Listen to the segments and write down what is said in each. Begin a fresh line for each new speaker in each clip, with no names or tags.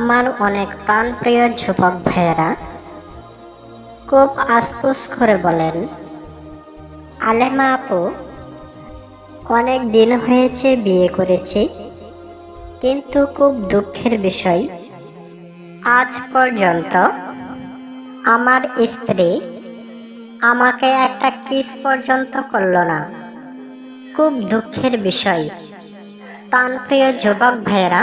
আমার অনেক প্রাণপ্রিয় যুবক ভাইয়েরা, খুব আশপুস করে বলেন, আলেমা আপু, অনেক দিন হয়েছে বিয়ে করেছি, কিন্তু খুব দুঃখের বিষয়। আজ পর্যন্ত আমার স্ত্রী আমাকে একটা কিস পর্যন্ত করল না। খুব দুঃখের বিষয়। প্রাণপ্রিয় যুবক ভাইয়েরা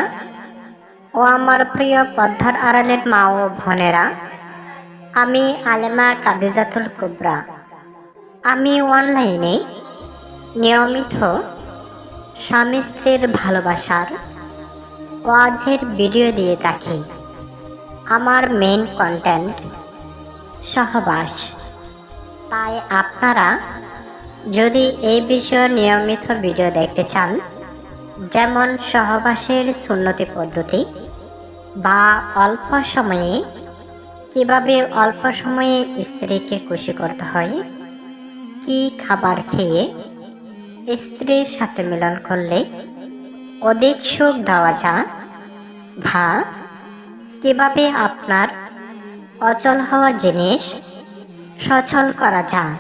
ও আমার প্রিয় পদ্মার আড়ালের মা ও বোনেরা, আমি আলেমা কাদিজাতুল কুবরা। আমি অনলাইনে নিয়মিত স্বামী স্ত্রীর ভালোবাসার ওয়াজের ভিডিও দিয়ে থাকি। আমার মেন কন্টেন্ট সহবাস। তাই আপনারা যদি এই বিষয়ে নিয়মিত ভিডিও দেখতে চান, যেমন সহবাসের সুন্নতি পদ্ধতি বা অল্প সময়ে? কীভাবে অল্প সময়ে স্ত্রীকে খুশি করতে হয়? কি খাবার খেয়ে? স্ত্রীর সাথে মিলন করলে অধিক সুখ দেওয়া যায়? ভা, কীভাবে আপনার অচল হওয়া জিনিস সচল করা যায়?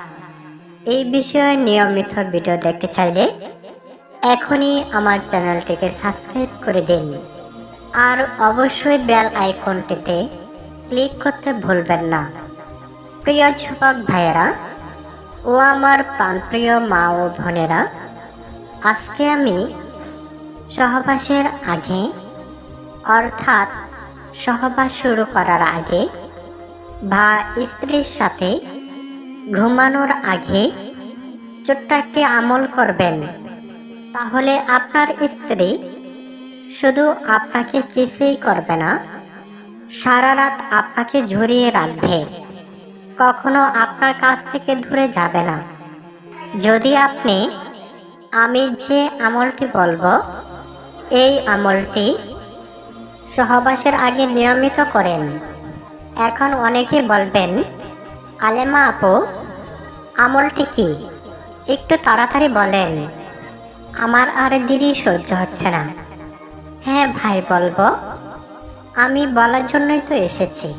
এই বিষয়ে নিয়মিত ভিডিও দেখতে চাইলে এখনই আমার চ্যানেলটিকে সাবস্ক্রাইব করে দিন। আর অবশ্যই বেল আইকনটিতে ক্লিক করতে ভুলবেন না। প্রিয় যুবক ভাইয়েরা, ও আমার প্রাণপ্রিয় মা ও বোনেরা, আজকে আমি সহবাসের আগে, অর্থাৎ সহবাস শুরু করার আগে বা স্ত্রীর সাথে ঘুমানোর আগে ছোট্ট একটি আমল করবেন। তাহলে আপনার স্ত্রী শুধু আপনাকে কিছুই করবে না, সারা রাত আপনাকে ঝরিয়ে রাখবে। কখনো আপনার কাছ থেকে দূরে যাবে না। যদি আপনি, আমি যে আমলটি বলব, এই আমলটি সহবাসের আগে নিয়মিত করেন। এখন অনেকে বলবেন, আলেমা আপু, আমলটি কি? একটু তাড়াতাড়ি বলেন, আমার আর দেরি সহ্য হচ্ছে না। হ্যাঁ ভাই, বলব। আমি বলার জন্যই তো এসেছি।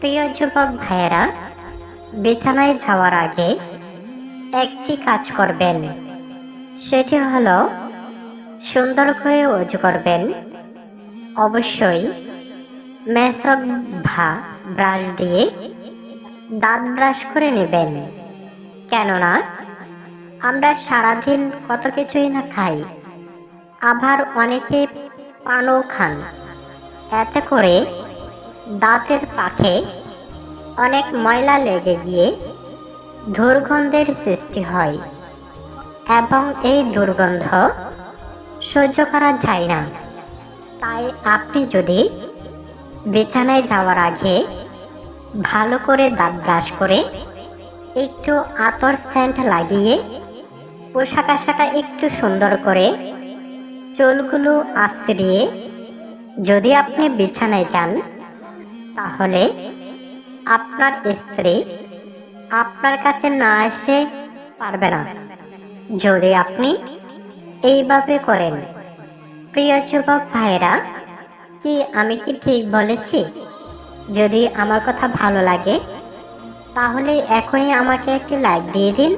প্রিয় যুবক ভাইয়েরা, বিছানায় যাওয়ার আগে একটি কাজ করবেন। সেটি হলো সুন্দর করে অজু করবেন। অবশ্যই মেসব ভা ব্রাশ দিয়ে দাঁত ব্রাশ করে নেবেন। কেননা, আমরা সারাদিন কত কিছুই না খাই। আবার অনেকে পানও খান। এতে করে দাঁতের পাখে অনেক ময়লা লেগে গিয়ে দুর্গন্ধের সৃষ্টি হয় এবং এই দুর্গন্ধ সহ্য করা যায় না। তাই আপনি যদি বিছানায় যাওয়ার আগে ভালো করে দাঁত ব্রাশ করে একটু আতর সেন্ট লাগিয়ে পোশাক আশাটা একটু সুন্দর করে চুলগুলো আস্তিরিয়ে যদি আপনি বিছানায় যান, তাহলে আপনার স্ত্রী আপনার কাছে না এসে পারবে না। যদি আপনি এইভাবে করেন, প্রিয় যুবক ভাইরা কি আমি কি ঠিক বলেছি? যদি আমার কথা ভালো লাগে, তাহলে এখনই আমাকে একটি লাইক দিয়ে দিন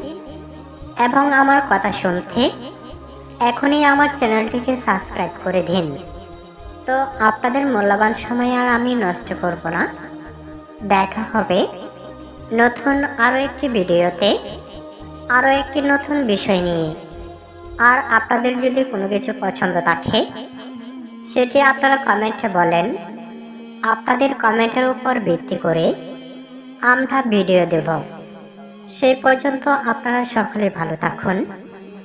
এবং আমার কথা শুনতে এখনই আমার চ্যানেলটিকে সাবস্ক্রাইব করে দিন। তো আপনাদের মূল্যবান সময় আর আমি নষ্ট করব না। দেখা হবে নতুন আরও একটি ভিডিওতে আরও একটি নতুন বিষয় নিয়ে। আর আপনাদের যদি কোনো কিছু পছন্দ থাকে, সেটি আপনারা কমেন্টে বলেন। আপনাদের কমেন্টের উপর ভিত্তি করে আমরা ভিডিও দেব। সেই পর্যন্ত আপনারা সকলে ভালো থাকুন।